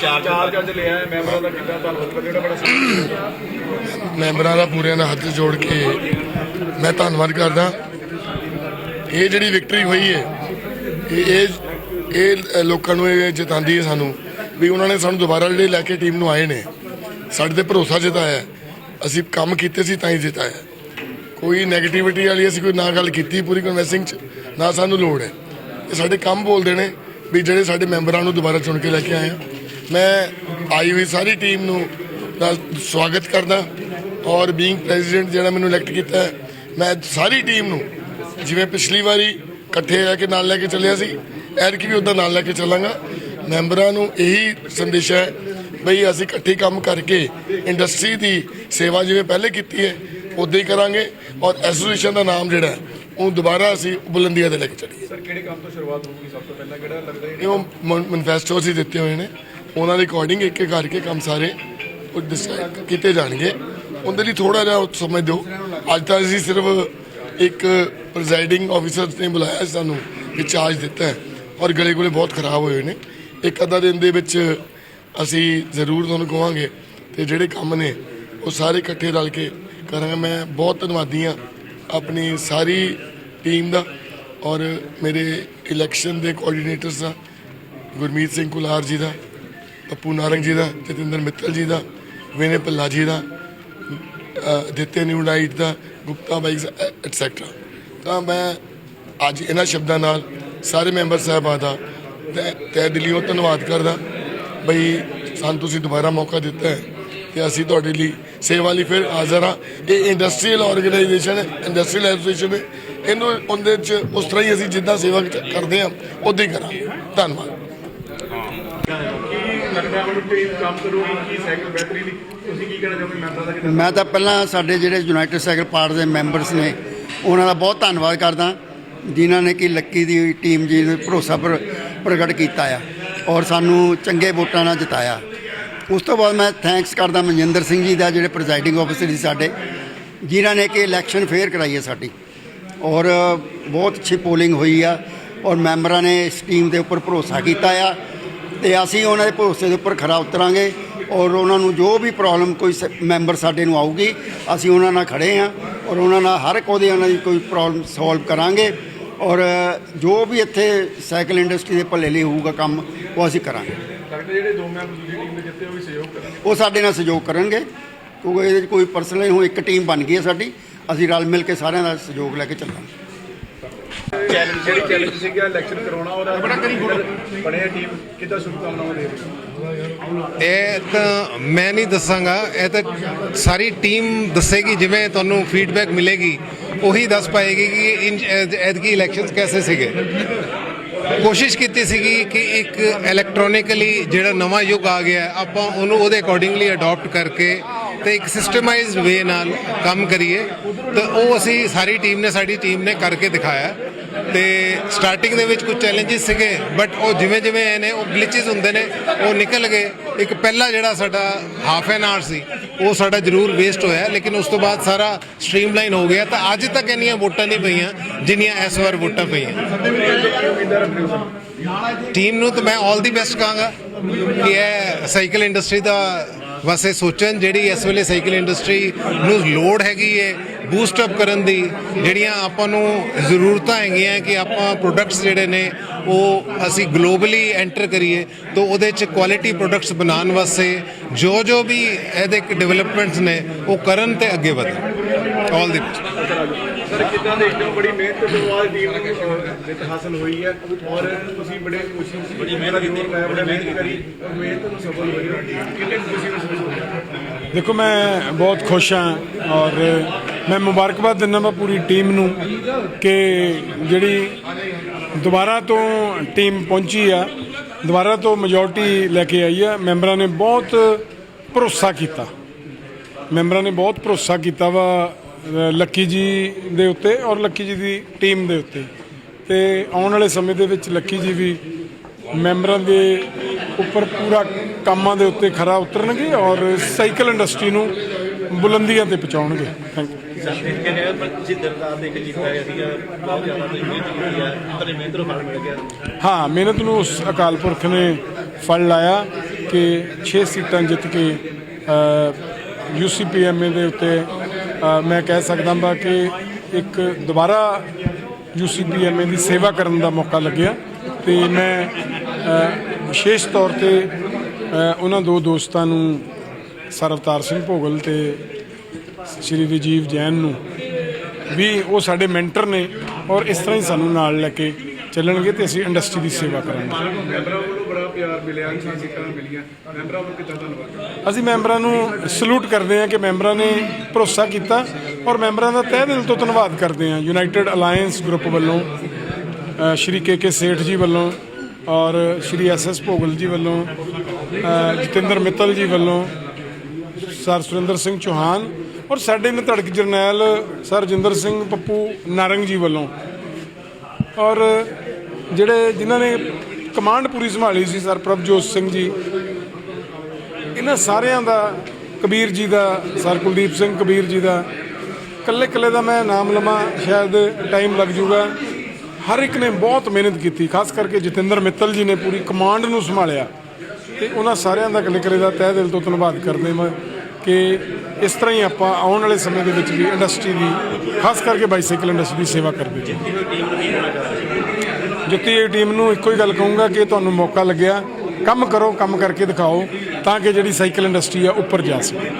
ਚਾਰ ਚਾਰ ਜੱਜ ਲਿਆ ਹੈ ਮੈਂਬਰਾਂ ਦਾ ਕਿੱਦਾਂ ਧੰਨਵਾਦ ਜਿਹੜਾ ਬੜਾ ਮੈਂਬਰਾਂ ਦਾ ਪੂਰਿਆਂ ਦਾ ਹੱਥ ਜੋੜ ਕੇ ਮੈਂ ਧੰਨਵਾਦ ਕਰਦਾ। ਇਹ ਜਿਹੜੀ ਵਿਕਟਰੀ ਹੋਈ ਹੈ ਇਹ ਇਹ ਲੋਕਾਂ ਨੂੰ ਇਹ ਜਿਤਾਉਂਦੀ ਹੈ ਸਾਨੂੰ ਵੀ ਉਹਨਾਂ ਨੇ ਸਾਨੂੰ ਦੁਬਾਰਾ ਜਿਹੜੇ ਲੈ ਕੇ ਟੀਮ ਨੂੰ ਆਏ ਨੇ ਸਾਡੇ ਤੇ ਭਰੋਸਾ ਜਤਾਇਆ। ਅਸੀਂ ਕੰਮ ਕੀਤੇ ਸੀ ਤਾਂ ਹੀ ਜਿਤਾਇਆ। ਕੋਈ 네ਗੇਟਿਵਿਟੀ ਵਾਲੀ ਅਸੀਂ ਕੋਈ ਨਾ ਗੱਲ ਕੀਤੀ ਪੂਰੀ ਕਨਵੈਂਸਿੰਗ ਚ ਨਾ ਸਾਨੂੰ ਲੋੜ ਹੈ। ਇਹ ਸਾਡੇ ਕੰਮ ਬੋਲਦੇ ਨੇ ਵੀ ਜਿਹੜੇ ਸਾਡੇ ਮੈਂਬਰਾਂ ਨੂੰ ਦੁਬਾਰਾ ਚੁਣ ਕੇ ਲੈ ਕੇ ਆਏ ਆ। ਮੈਂ ਆਈ ਹੋਈ ਸਾਰੀ ਟੀਮ ਨੂੰ ਨਾਲ ਸਵਾਗਤ ਕਰਦਾ ਔਰ ਬੀਇੰਗ ਪ੍ਰੈਜ਼ੀਡੈਂਟ ਜਿਹੜਾ ਮੈਨੂੰ ਇਲੈਕਟ ਕੀਤਾ ਮੈਂ ਸਾਰੀ ਟੀਮ ਨੂੰ ਜਿਵੇਂ ਪਿਛਲੀ ਵਾਰੀ ਇਕੱਠੇ ਆ ਕੇ ਨਾਲ ਲੈ ਕੇ ਚੱਲਿਆ ਸੀ ਐਰਕ ਵੀ ਉਦਾਂ ਨਾਲ ਲੈ ਕੇ ਚੱਲਾਂਗਾ। ਮੈਂਬਰਾਂ ਨੂੰ ਇਹੀ ਸੰਦੇਸ਼ ਹੈ ਬਈ ਅਸੀਂ ਇਕੱਠੇ ਕੰਮ ਕਰਕੇ ਇੰਡਸਟਰੀ ਦੀ ਸੇਵਾ ਜਿਵੇਂ ਪਹਿਲੇ ਕੀਤੀ ਹੈ, ਉਦਾਂ ਹੀ ਕਰਾਂਗੇ ਔਰ ਐਸੋਸੀਏਸ਼ਨ ਦਾ ਨਾਮ ਜਿਹੜਾ ਉਹ ਦੁਬਾਰਾ ਅਸੀਂ ਬੁਲੰਦੀਆਂ ਤੇ ਲੈ ਕੇ ਚੱਲੀਏ। ਸਰ ਕਿਹੜੇ ਕੰਮ ਤੋਂ ਸ਼ੁਰੂਆਤ ਹੋਊਗੀ? ਸਭ ਤੋਂ ਪਹਿਲਾਂ ਕਿਹੜਾ ਲੱਗਦਾ ਹੈ ਇਹ ਉਹ ਮੈਨੀਫੈਸਟੋ ਅਸੀਂ ਦਿੱਤੇ ਹੋਏ ਨੇ। ਉਹਨਾਂ ਦੇ ਅਕੋਰਡਿੰਗ ਇੱਕ ਇੱਕ ਕਰਕੇ ਕੰਮ ਸਾਰੇ ਉਹ decide ਕੀਤੇ ਜਾਣਗੇ। ਉਹਦੇ ਲਈ ਥੋੜਾ ਜਿਹਾ ਸਮਝ ਦਿਓ। ਅੱਜ ਤਾਂ ਅਸੀਂ ਸਿਰਫ ਇੱਕ ਪ੍ਰੈਜ਼ਾਈਡਿੰਗ ਆਫੀਸਰ ਨੇ ਬੁਲਾਇਆ ਸਾਨੂੰ ਕਿ ਚਾਰਜ ਦਿੱਤਾ ਹੈ ਔਰ ਗਲੇ ਗੁਲੇ ਬਹੁਤ ਖਰਾਬ ਹੋਏ ਨੇ। ਇੱਕ ਅੱਧਾ ਦਿਨ ਦੇ ਵਿੱਚ ਅਸੀਂ ਜ਼ਰੂਰ ਤੁਹਾਨੂੰ ਕਹਾਂਗੇ ਤੇ ਜਿਹੜੇ ਕੰਮ ਨੇ ਉਹ ਸਾਰੇ ਇਕੱਠੇ ਰਲ ਕੇ ਕਰਾਂਗੇ। ਮੈਂ ਬਹੁਤ ਧੰਨਵਾਦੀ ਹਾਂ ਆਪਣੀ ਸਾਰੀ ਟੀਮ ਦਾ ਔਰ ਮੇਰੇ ਇਲੈਕਸ਼ਨ ਦੇ ਕੋਆਰਡੀਨੇਟਰਸ ਦਾ ਗੁਰਮੀਤ ਸਿੰਘ ਕੁਲਾਰ ਜੀ ਦਾ ਪੱਪੂ ਨਾਰੰਗ ਜੀ ਦਾ ਜਤਿੰਦਰ ਮਿੱਤਲ ਜੀ ਦਾ ਵਿਨੇ ਪੱਲਾ ਜੀ ਦਾ ਅ, ਦਿੱਤੇ ਨਿਊ ਨਾਈਟ ਦਾ ਗੁਪਤਾ ਬਾਈਕਸ ਐਟਸੈਟਰਾ ਤਾਂ ਮੈਂ ਅੱਜ ਇਹਨਾਂ ਸ਼ਬਦਾਂ ਨਾਲ ਸਾਰੇ ਮੈਂਬਰ ਸਾਹਿਬਾਂ ਦਾ ਤਹਿ ਤਹਿ ਦਿਲੋਂ ਧੰਨਵਾਦ ਕਰਦਾ। ਬਈ ਸਾਨੂੰ ਤੁਸੀਂ ਦੁਬਾਰਾ ਮੌਕਾ ਦਿੱਤਾ ਹੈ। ਤੇ ਅਸੀਂ ਤੁਹਾਡੇ ਲਈ ਸੇਵਾ ਲਈ ਫਿਰ ਹਾਜ਼ਰ ਹਾਂ। ਇਹ ਇੰਡਸਟਰੀਅਲ ਆਰਗੇਨਾਈਜੇਸ਼ਨ ਹੈ ਇੰਡਸਟਰੀਅਲ ਐਸੋਸੀਏਸ਼ਨ ਹੈ। ਇਹਨੂੰ ਉਹਦੇ ਚ ਉਸ ਤਰ੍ਹਾਂ ਹੀ ਅਸੀਂ ਜਿੱਦਾਂ ਸੇਵਾ ਕਰਦੇ ਹਾਂ ਉਦਾਂ ਹੀ ਕਰਾਂਗੇ। ਧੰਨਵਾਦ। ਮੈਂ ਤਾਂ ਪਹਿਲਾਂ ਸਾਡੇ ਜਿਹੜੇ ਯੂਨਾਈਟਿਡ ਸਾਈਕਲ ਪਾਰਟ ਦੇ ਮੈਂਬਰਸ ਨੇ, ਉਹਨਾਂ ਦਾ ਬਹੁਤ ਧੰਨਵਾਦ ਕਰਦਾ, ਜਿਨ੍ਹਾਂ ਨੇ ਕਿ ਲੱਕੀ ਦੀ ਟੀਮ ਜੀ ਨੂੰ ਭਰੋਸਾ ਪਰ, ਪ੍ਰਗਟ ਕੀਤਾ ਆ ਔਰ ਸਾਨੂੰ ਚੰਗੇ ਵੋਟਾਂ ਨਾਲ ਜਿਤਾਇਆ। ਉਸ ਤੋਂ ਬਾਅਦ ਮੈਂ ਥੈਂਕਸ ਕਰਦਾ ਮਨਜਿੰਦਰ ਸਿੰਘ ਜੀ ਦਾ, ਜਿਹੜੇ ਪ੍ਰੈਜ਼ਾਈਡਿੰਗ ਆਫੀਸਰ ਸੀ ਸਾਡੇ, ਜਿਨ੍ਹਾਂ ਨੇ ਕਿ ਇਲੈਕਸ਼ਨ ਫੇਅਰ ਕਰਾਈ ਹੈ ਸਾਡੀ। ਔਰ ਬਹੁਤ ਅੱਛੀ ਪੋਲਿੰਗ ਹੋਈ ਆ, ਔਰ ਮੈਂਬਰਾਂ ਨੇ ਇਸ ਟੀਮ ਦੇ ਉੱਪਰ ਭਰੋਸਾ ਕੀਤਾ ਆ, ਤੇ ਅਸੀਂ ਉਹਨਾਂ ਦੇ ਭਰੋਸੇ ਦੇ ਉੱਪਰ ਖਰਾ ਉਤਰਾਂਗੇ, ਔਰ ਉਹਨਾਂ ਨੂੰ ਜੋ ਵੀ ਪ੍ਰੋਬਲਮ ਕੋਈ ਸ- ਮੈਂਬਰ ਸਾਡੇ ਨੂੰ ਆਊਗੀ, ਅਸੀਂ ਉਹਨਾਂ ਨਾਲ ਖੜੇ ਹਾਂ ਔਰ ਉਹਨਾਂ ਨਾਲ ਹਰ ਇੱਕ ਉਹਦੇ ਉਹਨਾਂ ਦੀ ਕੋਈ ਪ੍ਰੋਬਲਮ ਸੋਲਵ ਕਰਾਂਗੇ। ਔਰ ਜੋ ਵੀ ਇੱਥੇ ਸਾਈਕਲ ਇੰਡਸਟਰੀ ਦੇ ਭਲੇ ਲਈ ਹੋਊਗਾ ਕੰਮ ਉਹ ਅਸੀਂ ਕਰਾਂਗੇ। ਲੱਗਦਾ ਜਿਹੜੇ ਦੋ ਮੈਂਬਰ ਦੂਜੀ ਟੀਮ ਦੇ ਜਿੱਤੇ ਉਹ ਵੀ ਸਹਿਯੋਗ ਕਰਨਗੇ। ਉਹ ਸਾਡੇ ਨਾਲ ਸਹਿਯੋਗ ਕਰਨਗੇ ਕਿਉਂਕਿ ਇਹਦੇ 'ਚ ਕੋਈ ਪਰਸਨਲ ਹੁਣ ਇੱਕ ਟੀਮ ਬਣ ਗਈ ਹੈ ਸਾਡੀ ਅਸੀਂ ਰਲ ਮਿਲ ਕੇ ਸਾਰਿਆਂ ਦਾ ਸਹਿਯੋਗ ਲੈ ਕੇ ਚੱਲਾਂਗੇ। ਚੈਲੰਜ ਜਿਹੜੀ ਚੈਲੰਜ ਸੀਗਾ ਇਲੈਕਸ਼ਨ ਕਰਾਉਣਾ ਉਹਦਾ ਬੜਾ ਕਰੀ ਬਣਿਆ ਟੀਮ ਕਿੱਦਾਂ ਸ਼ੁਭਕਾਮਨਾਵਾਂ ਦੇ ਰਹੇ ਹੋ? ਇਹ ਤਾਂ ਮੈਂ ਨਹੀਂ ਦੱਸਾਂਗਾ ਇਹ ਤਾਂ ਸਾਰੀ ਟੀਮ ਦੱਸੇਗੀ ਜਿਵੇਂ ਤੁਹਾਨੂੰ ਫੀਡਬੈਕ ਮਿਲੇਗੀ। ਉਹੀ ਦੱਸ ਪਾਏਗੀ ਕਿ ਇਨ ਐਤਕੀ ਇਲੈਕਸ਼ਨਸ ਕੈਸੇ ਸੀਗੇ? ਕੋਸ਼ਿਸ਼ ਕੀਤੀ ਸੀਗੀ ਕਿ ਇੱਕ ਇਲੈਕਟ੍ਰੋਨਿਕਲੀ ਜਿਹੜਾ ਨਵਾਂ ਯੁੱਗ ਆ ਗਿਆ, ਆਪਾਂ ਉਹਨੂੰ ਉਹਦੇ ਅਕੋਰਡਿੰਗਲੀ ਅਡਾਪਟ ਕਰਕੇ ਤੇ ਇੱਕ ਸਿਸਟਮਾਈਜ਼ਡ ਵੇ ਨਾਲ ਕੰਮ ਕਰੀਏ, ਤਾਂ ਉਹ ਅਸੀਂ ਸਾਰੀ ਟੀਮ ਨੇ, ਸਾਡੀ ਟੀਮ ਨੇ ਕਰਕੇ ਦਿਖਾਇਆ। ਤੇ ਸਟਾਰਟਿੰਗ ਦੇ ਵਿੱਚ ਕੁਝ ਚੈਲੰਜਸ ਸੀਗੇ ਬਟ ਉਹ ਜਿਵੇਂ ਜਿਵੇਂ ਆਏ ਨੇ, ਉਹ ਗਲਿਚਸ ਹੁੰਦੇ ਨੇ, ਉਹ ਨਿਕਲ ਗਏ। ਇੱਕ ਪਹਿਲਾ ਜਿਹੜਾ ਸਾਡਾ ਹਾਫ ਐਨ ਆਵਰ ਸੀ, ਉਹ ਸਾਡਾ ਜ਼ਰੂਰ ਵੇਸਟ ਹੋਇਆ, ਲੇਕਿਨ ਉਸ ਤੋਂ ਬਾਅਦ ਸਾਰਾ ਸਟ੍ਰੀਮਲਾਈਨ ਹੋ ਗਿਆ। ਤਾਂ ਅੱਜ ਤੱਕ ਇੰਨੀਆਂ ਵੋਟਾਂ ਨਹੀਂ ਪਈਆਂ, ਜਿੰਨੀਆਂ ਇਸ ਵਾਰ ਵੋਟਾਂ ਪਈਆਂ। ਟੀਮ ਨੂੰ ਤਾਂ ਮੈਂ 올 ਦੀ ਬੈਸਟ ਕਹਾਂਗਾ ਕਿ ਇਹ ਸਾਈਕਲ ਇੰਡਸਟਰੀ ਦਾ ਵਾਸਤੇ ਸੋਚਣ ਜਿਹੜੀ ਇਸ ਵੇਲੇ ਸਾਈਕਲ ਇੰਡਸਟਰੀ ਨੂੰ ਲੋੜ ਹੈਗੀ ਹੈ ਬੂਸਟ ਅਪ ਕਰਨ ਦੀ, ਜਿਹੜੀਆਂ ਆਪਾਂ ਨੂੰ ਜ਼ਰੂਰਤਾਂ ਹੈਗੀਆਂ ਕਿ ਆਪਾਂ ਪ੍ਰੋਡਕਟਸ ਜਿਹੜੇ ਨੇ, ਉਹ ਅਸੀਂ ਗਲੋਬਲੀ ਐਂਟਰ ਕਰੀਏ, ਤਾਂ ਉਹਦੇ ਚ ਕੁਆਲਿਟੀ ਪ੍ਰੋਡਕਟਸ ਬਣਾਉਣ ਵਾਸਤੇ ਜੋ ਜੋ ਵੀ ਇਹਦੇ ਡਿਵੈਲਪਮੈਂਟਸ ਨੇ, ਉਹ ਕਰਨ ਤੇ ਅੱਗੇ ਵਧਣ। 올 ਦੀ ਬੈਸਟ ਸਰ ਕਿੱਦਾਂ ਦੇਖਦੇ ਹੋ ਬੜੀ ਮਿਹਨਤ ਤੋਂ ਬਾਅਦ ਟੀਮ ਨੂੰ ਜਿੱਤ ਹਾਸਲ ਹੋਈ ਹੈ? ਔਰ ਤੁਸੀਂ ਬੜੇ ਕੋਸ਼ਿਸ਼ ਬੜੀ ਮਿਹਨਤ ਕੀਤੀ ਬੜੀ ਮਿਹਨਤ ਕਰੀ ਔਰ ਮਿਹਨਤ ਨੂੰ ਸਫਲ ਹੋਈ ਕਿੰਨੇ ਖੁਸ਼ੀ ਮਹਿਸੂਸ ਹੋ ਰਹੀ ਹੈ ਦੇਖੋ ਮੈਂ ਬਹੁਤ ਖੁਸ਼ ਹਾਂ ਔਰ ਮੈਂ ਮੁਬਾਰਕਬਾਦ ਦਿੰਦਾ ਮੈਂ ਪੂਰੀ ਟੀਮ ਨੂੰ ਕਿ ਜਿਹੜੀ ਦੁਬਾਰਾ ਤੋਂ ਟੀਮ ਪਹੁੰਚੀ ਆ ਦੁਬਾਰਾ ਤੋਂ ਮੈਜੋਰਟੀ ਲੈ ਕੇ ਆਈ ਆ। ਮੈਂਬਰਾਂ ਨੇ ਬਹੁਤ ਭਰੋਸਾ ਕੀਤਾ। ਮੈਂਬਰਾਂ ਨੇ ਬਹੁਤ ਭਰੋਸਾ ਕੀਤਾ ਵਾ ਲੱਕੀ ਜੀ ਦੇ ਉੱਤੇ ਔਰ ਲੱਕੀ ਜੀ ਦੀ ਟੀਮ ਦੇ ਉੱਤੇ। ਤੇ ਆਉਣ ਵਾਲੇ ਸਮੇਂ ਦੇ ਵਿੱਚ ਲੱਕੀ ਜੀ ਵੀ ਮੈਂਬਰਾਂ ਦੇ ਉੱਪਰ ਪੂਰਾ ਕੰਮਾਂ ਦੇ ਉੱਤੇ ਖਰਾ ਉਤਰਨਗੇ ਔਰ ਸਾਈਕਲ ਇੰਡਸਟਰੀ ਨੂੰ ਬੁਲੰਦੀਆਂ ਤੇ ਪਹੁੰਚਾਉਣਗੇ। ਥੈਂਕ ਯੂ ਕੇ ਦੇਖ ਗਿਆ ਸੀਗਾ ਬਹੁਤ ਜ਼ਿਆਦਾ ਮਿਹਨਤ ਕੀਤੀ ਹੈ ਮਿਹਨਤ ਨੂੰ ਫਲ ਮਿਲ ਗਿਆ। ਹਾਂ ਮਿਹਨਤ ਨੂੰ ਉਸ ਅਕਾਲ ਪੁਰਖ ਨੇ ਫਲ ਲਾਇਆ ਕਿ 6 ਸੀਟਾਂ ਜਿੱਤ ਕੇ ਯੂਸੀਪੀਐਮਏ ਦੇ ਉੱਤੇ ਮੈਂ ਕਹਿ ਸਕਦਾ ਹਾਂ ਕਿ ਇੱਕ ਦੁਬਾਰਾ ਯੂਸੀਪੀਐਮਏ ਦੀ ਸੇਵਾ ਕਰਨ ਦਾ ਮੌਕਾ ਲੱਗਿਆ ਤੇ ਮੈਂ ਵਿਸ਼ੇਸ਼ ਤੌਰ ਤੇ ਉਹਨਾਂ ਦੋ ਦੋਸਤਾਂ ਨੂੰ ਸਰਵਤਾਰ ਸਿੰਘ ਭੋਗਲ ਤੇ ਸ਼੍ਰੀ ਰਜੀਵ ਜੈਨ ਨੂੰ ਵੀ ਉਹ ਸਾਡੇ ਮੈਂਟਰ ਨੇ ਔਰ ਇਸ ਤਰ੍ਹਾਂ ਹੀ ਸਾਨੂੰ ਨਾਲ ਲੈ ਕੇ ਚੱਲਣਗੇ ਤੇ ਅਸੀਂ ਇੰਡਸਟਰੀ ਦੀ ਸੇਵਾ ਕਰਾਂਗੇ। ਪਿਆਰ ਮਿਲਿਆ ਛੇ ਸੀਟਾਂ ਮਿਲੀਆਂ। ਮੈਂਬਰਾਂ ਵੱਲੋਂ ਕਿੱਦਾਂ ਧੰਨਵਾਦ? ਅਸੀਂ ਮੈਂਬਰਾਂ ਨੂੰ ਸਲੂਟ ਕਰਦੇ ਹਾਂ ਕਿ ਮੈਂਬਰਾਂ ਨੇ ਭਰੋਸਾ ਕੀਤਾ ਔਰ ਮੈਂਬਰਾਂ ਦਾ ਤਹਿ ਦਿਲ ਤੋਂ ਧੰਨਵਾਦ ਕਰਦੇ ਹਾਂ। ਯੂਨਾਈਟਿਡ ਅਲਾਈਅੰਸ ਗਰੁੱਪ ਵੱਲੋਂ ਸ਼੍ਰੀ ਕੇ ਕੇ ਸੇਠ ਜੀ ਵੱਲੋਂ ਔਰ ਸ਼੍ਰੀ ਐਸ ਐਸ ਭੋਗਲ ਜੀ ਵੱਲੋਂ ਜਤਿੰਦਰ ਮਿੱਤਲ ਜੀ ਵੱਲੋਂ, ਸਰ ਸੁਰਿੰਦਰ ਸਿੰਘ ਚੌਹਾਨ ਔਰ ਸਾਡੇ ਨਿਧੜਕ ਜਰਨੈਲ ਸਰ ਜਿੰਦਰ ਸਿੰਘ ਪੱਪੂ ਨਾਰੰਗ ਜੀ ਵੱਲੋਂ ਔਰ ਜਿਹੜੇ ਜਿਨ੍ਹਾਂ ਨੇ ਕਮਾਂਡ ਪੂਰੀ ਸੰਭਾਲੀ ਸੀ ਸਰ, ਪ੍ਰਭਜੋਤ ਸਿੰਘ ਜੀ। ਇਹਨਾਂ ਸਾਰਿਆਂ ਦਾ, ਕਬੀਰ ਜੀ ਦਾ, ਸਰ ਕੁਲਦੀਪ ਸਿੰਘ ਕਬੀਰ ਜੀ ਦਾ। ਕੱਲੇ ਕੱਲੇ ਦਾ ਮੈਂ ਨਾਮ ਲਵਾਂ, ਸ਼ਾਇਦ ਟਾਈਮ ਲੱਗ ਜੂਗਾ। ਹਰ ਇੱਕ ਨੇ ਬਹੁਤ ਮਿਹਨਤ ਕੀਤੀ, ਖਾਸ ਕਰਕੇ ਜਤਿੰਦਰ ਮਿੱਤਲ ਜੀ ਨੇ ਪੂਰੀ ਕਮਾਂਡ ਨੂੰ ਸੰਭਾਲਿਆ। ਤੇ ਉਹਨਾਂ ਸਾਰਿਆਂ ਦਾ ਕੱਲੇ ਕੱਲੇ ਦਾ ਤਹਿ ਦਿਲ ਤੋਂ ਧੰਨਵਾਦ ਕਰਦੇ ਮੈਂ ਕਿ ਇਸ ਤਰ੍ਹਾਂ ਹੀ ਆਪਾਂ ਆਉਣ ਵਾਲੇ ਸਮੇਂ ਦੇ ਵਿੱਚ ਵੀ ਇੰਡਸਟਰੀ ਦੀ, ਖਾਸ ਕਰਕੇ ਬਾਈਸਾਈਕਲ ਇੰਡਸਟਰੀ ਦੀ ਸੇਵਾ ਕਰਦੇ ਜੀ। ਜਿੱਤੀ ਇਹ ਟੀਮ ਨੂੰ ਇੱਕੋ ਹੀ ਗੱਲ ਕਹੂੰਗਾ ਕਿ ਤੁਹਾਨੂੰ ਮੌਕਾ ਲੱਗਿਆ। ਕੰਮ ਕਰੋ, ਕੰਮ ਕਰਕੇ ਦਿਖਾਓ ਤਾਂ ਕਿ ਜਿਹੜੀ ਸਾਈਕਲ ਇੰਡਸਟਰੀ ਆ, ਉੱਪਰ ਜਾ ਸਕੇ।